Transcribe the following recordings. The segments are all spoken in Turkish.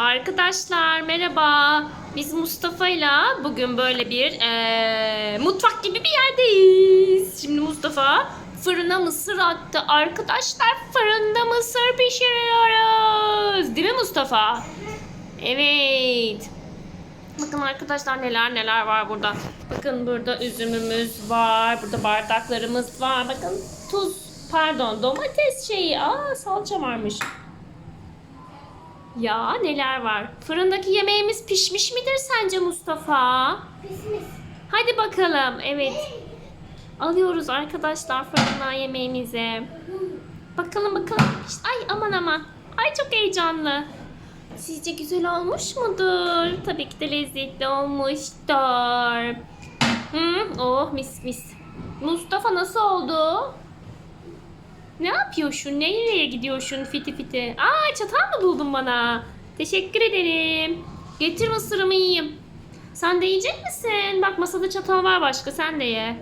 Arkadaşlar merhaba. Biz Mustafa'yla bugün böyle bir eee, mutfak gibi bir yerdeyiz. Şimdi Mustafa fırına mısır attı. Arkadaşlar fırında mısır pişiriyoruz. Değil mi Mustafa? Evet. Bakın arkadaşlar neler neler var burada. Bakın burada üzümümüz var. Burada bardaklarımız var. Bakın tuz pardon domates şeyi. Aa salça varmış. Ya neler var. Fırındaki yemeğimiz pişmiş midir sence Mustafa? Pişmiş. Hadi bakalım. Evet. Alıyoruz arkadaşlar fırından yemeğimizi. Bakalım bakalım. İşte- Ay aman aman. Ay çok heyecanlı. Sizce güzel olmuş mudur? Tabii ki de lezzetli olmuştur. Hı, oh mis mis. Mustafa nasıl oldu? Ne yapıyorsun? Nereye gidiyorsun fiti fiti? Aa çatal mı buldun bana? Teşekkür ederim. Getir mısırımı yiyeyim. Sen de yiyecek misin? Bak masada çatal var başka. Sen de ye.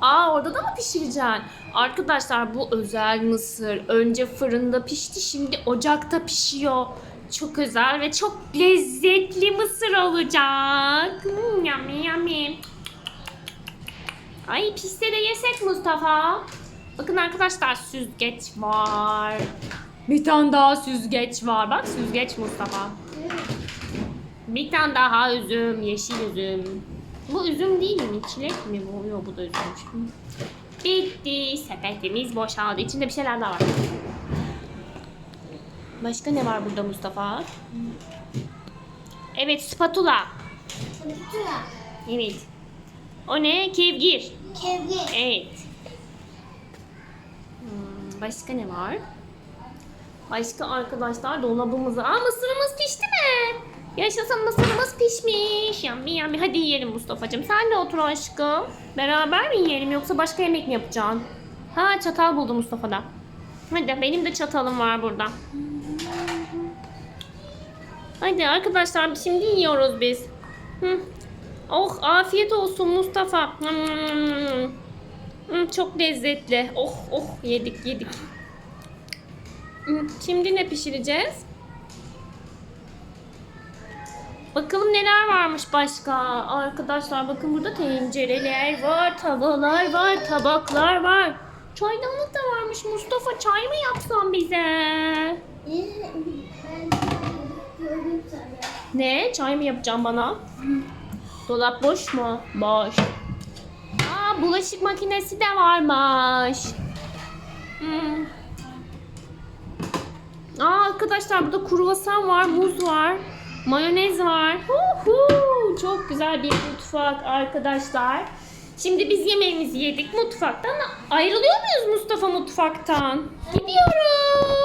Aa orada da mı pişireceksin? Arkadaşlar bu özel mısır. Önce fırında pişti şimdi ocakta pişiyor. Çok özel ve çok lezzetli mısır olacak. Hmm, yummy yummy. Ay pişse de yesek Mustafa. Bakın arkadaşlar süzgeç var. Bir tane daha süzgeç var. Bak süzgeç Mustafa. Bir tane daha üzüm, yeşil üzüm. Bu üzüm değil mi? Çilek mi bu? Yok bu da üzüm. Bitti. Sepetimiz boşaldı. İçinde bir şeyler daha var. Başka ne var burada Mustafa? Evet spatula. Fırtına. Evet. O ne? Kevgir. Kevgi. Evet. Hmm, başka ne var? Başka arkadaşlar dolabımıza... Aa mısırımız pişti mi? Yaşasın mısırımız pişmiş. Yummy yummy. Hadi yiyelim Mustafa'cığım. Sen de otur aşkım. Beraber mi yiyelim yoksa başka yemek mi yapacaksın? Ha çatal buldu Mustafa'da. Hadi benim de çatalım var burada. Hadi arkadaşlar şimdi yiyoruz biz. Hı. Oh afiyet olsun Mustafa. Hmm, hmm, Çok lezzetli. Oh oh yedik yedik. Hmm, Şimdi ne pişireceğiz? Bakalım neler varmış başka. Arkadaşlar bakın burada tencereler var, tavalar var, tabaklar var. Çaydanlık da varmış Mustafa. Çay mı yapsan bize? Ne? Çay mı yapacağım bana? Dolap boş mu? Boş. Aa bulaşık makinesi de varmış. Hmm. Aa arkadaşlar burada kruvasan var, muz var, mayonez var. Huhu, çok güzel bir mutfak arkadaşlar. Şimdi biz yemeğimizi yedik mutfaktan. Ayrılıyor muyuz Mustafa mutfaktan? Gidiyoruz.